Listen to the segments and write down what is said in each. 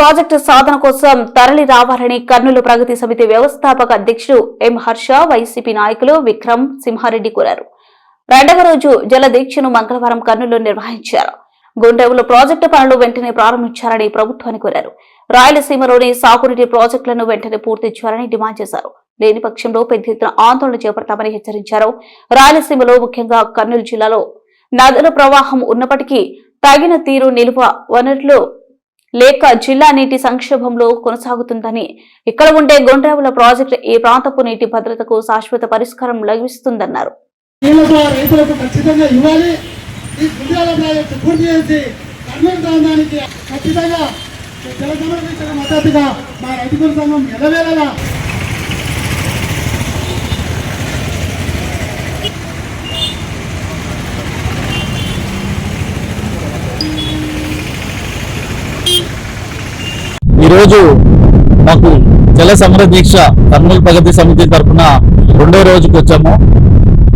Project సాధన కోసం తరలి రావాలని కర్నూలు ప్రగతి సమితి వ్యవస్థాపక అధ్యక్షుడు ఎం హర్ష వైసీపీ నాయకులు విక్రమ్ సింహారెడ్డి కోరారు. రెండవ రోజు జల దీక్షను మంగళవారం కర్నూలు నిర్వహించారు. గుండెవులు ప్రాజెక్టు పనులు వెంటనే ప్రారంభించాలని ప్రభుత్వాన్ని కోరారు. రాయలసీమలోని సాగునీటి ప్రాజెక్టులను వెంటనే పూర్తి చేయాలని డిమాండ్ చేశారు. లేని పక్షంలో పెద్ద ఎత్తున ఆందోళన చేపడతామని హెచ్చరించారు. రాయలసీమలో ముఖ్యంగా కర్నూలు జిల్లాలో నదుల ప్రవాహం ఉన్నప్పటికీ తగిన తీరు నిల్వ వనరులు లేక జిల్లా నీటి సంక్షోభంలో కొనసాగుతుందని ఇక్కడ ఉండే గుండ్రావుల ప్రాజెక్టు ఈ ప్రాంతపు నీటి భద్రతకు శాశ్వత పరిష్కారం లభిస్తుందన్నారు. ఖచ్చితంగా జల సంరక్షణ మద్దతుగా మా రైతు సంఘం ఎలవేళలా ఈరోజు మాకు జల సమర దీక్ష కర్నూలు ప్రగతి సమితి తరఫున రెండో రోజుకి వచ్చాము.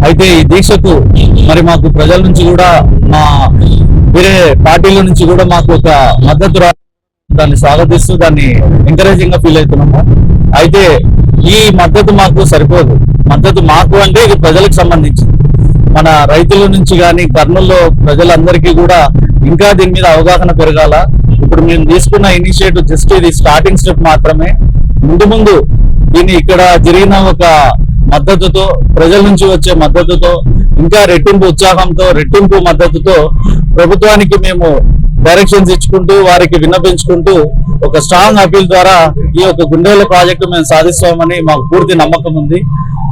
అయితే ఈ దీక్షకు మరి మాకు ప్రజల నుంచి కూడా మా వేరే పార్టీల నుంచి కూడా మాకు ఒక మద్దతు రా దాన్ని స్వాగతిస్తూ దాన్ని ఎంకరేజింగ్గా ఫీల్ అవుతున్నాము. అయితే ఈ మద్దతు మాకు సరిపోదు. మద్దతు మాకు అంటే ఇది ప్రజలకు సంబంధించింది. మన రైతుల నుంచి కానీ కర్నూల్లో ప్రజలందరికీ కూడా ఇంకా దీని మీద అవగాహన పెరగాల. ఇప్పుడు మేము తీసుకున్న ఇనిషియేటివ్ జస్ట్ ఇది స్టార్టింగ్ స్టెప్ మాత్రమే. ముందు ముందు దీన్ని ఇక్కడ జరిగిన ఒక మద్దతుతో ప్రజల నుంచి వచ్చే మద్దతుతో ఇంకా రెట్టింపు ఉత్సాహంతో రెట్టింపు మద్దతుతో ప్రభుత్వానికి మేము డైరెక్షన్స్ ఇచ్చుకుంటూ వారికి విన్నపించుకుంటూ ఒక స్ట్రాంగ్ అపీల్ ద్వారా ఈ యొక్క గుండెల ప్రాజెక్టు మేము సాధిస్తామని మాకు పూర్తి నమ్మకం ఉంది.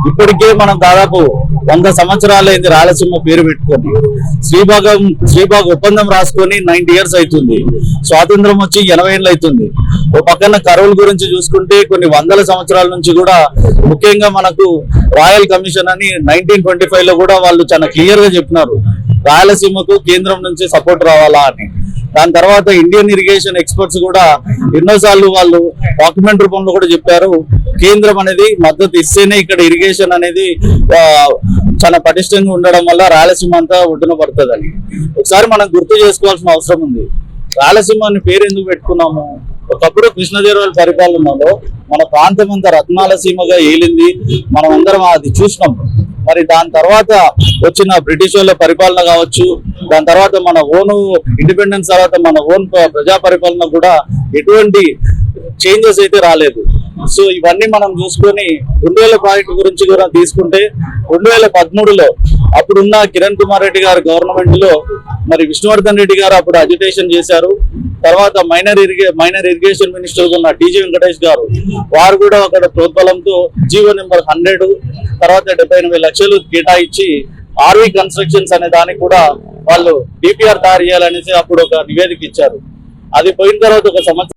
ఇప్పటికే మనం దాదాపు వంద సంవత్సరాలైంది రాయలసీమ పేరు పెట్టుకొని. శ్రీభాగం శ్రీభాగ్ ఒప్పందం రాసుకొని నైన్టీ ఇయర్స్ అవుతుంది. స్వాతంత్రం వచ్చి ఎనభై ఏళ్ళు అవుతుంది. ఓ పక్కన కరువుల గురించి చూసుకుంటే కొన్ని వందల సంవత్సరాల నుంచి కూడా ముఖ్యంగా మనకు రాయల్ కమిషన్ అని నైన్టీన్ ట్వంటీ ఫైవ్లో కూడా వాళ్ళు చాలా క్లియర్గా చెప్పినారు. రాయలసీమకు కేంద్రం నుంచి సపోర్ట్ రావాలా అని. దాని తర్వాత ఇండియన్ ఇరిగేషన్ ఎక్స్పర్ట్స్ కూడా ఎన్నోసార్లు వాళ్ళు డాక్యుమెంట్ రూపంలో కూడా చెప్పారు. కేంద్రం అనేది మద్దతు ఇస్తేనే ఇక్కడ ఇరిగేషన్ అనేది చాలా పటిష్టంగా ఉండడం వల్ల రాయలసీమ అంతా ఒడ్డున పడుతుందని ఒకసారి మనం గుర్తు చేసుకోవాల్సిన అవసరం ఉంది. రాయలసీమ అని పేరు ఎందుకు పెట్టుకున్నాము? ఒకప్పుడు కృష్ణదేవరాయల పరిపాలనలో మన ప్రాంతం అంతా రత్నాల సీమగా ఏలింది. మనం అందరం అది చూసినాం. మరి దాని తర్వాత వచ్చిన బ్రిటిష్ వాళ్ళ పరిపాలన కావచ్చు దాని తర్వాత మన ఓన్ ఇండిపెండెన్స్ తర్వాత మన ఓన్ ప్రజా పరిపాలన కూడా ఎటువంటి చేంజెస్ అయితే రాలేదు. సో ఇవన్నీ మనం చూసుకొని రెండు వేల ప్రాజెక్టు గురించి కూడా తీసుకుంటే రెండు వేల పదమూడులో అప్పుడున్న కిరణ్ కుమార్ రెడ్డి గారి గవర్నమెంట్లో మరి విష్ణువర్ధన్ రెడ్డి గారు అప్పుడు అజిటేషన్ చేశారు. తర్వాత మైనర్ ఇరిగే మైనర్ ఇరిగేషన్ మినిస్టర్ ఉన్న టీజీ వెంకటేష్ గారు వారు కూడా అక్కడ ప్రోద్బలంతో జీవో నెంబర్ హండ్రెడ్ తర్వాత డెబ్బై లక్షలు కేటాయించి ఆర్వీ కన్స్ట్రక్షన్స్ అనే దానికి కూడా వాళ్ళు డిపిఆర్ తయారు చేయాలనేసి అప్పుడు ఒక నివేదిక ఇచ్చారు. అది పోయిన తర్వాత ఒక సంవత్సరం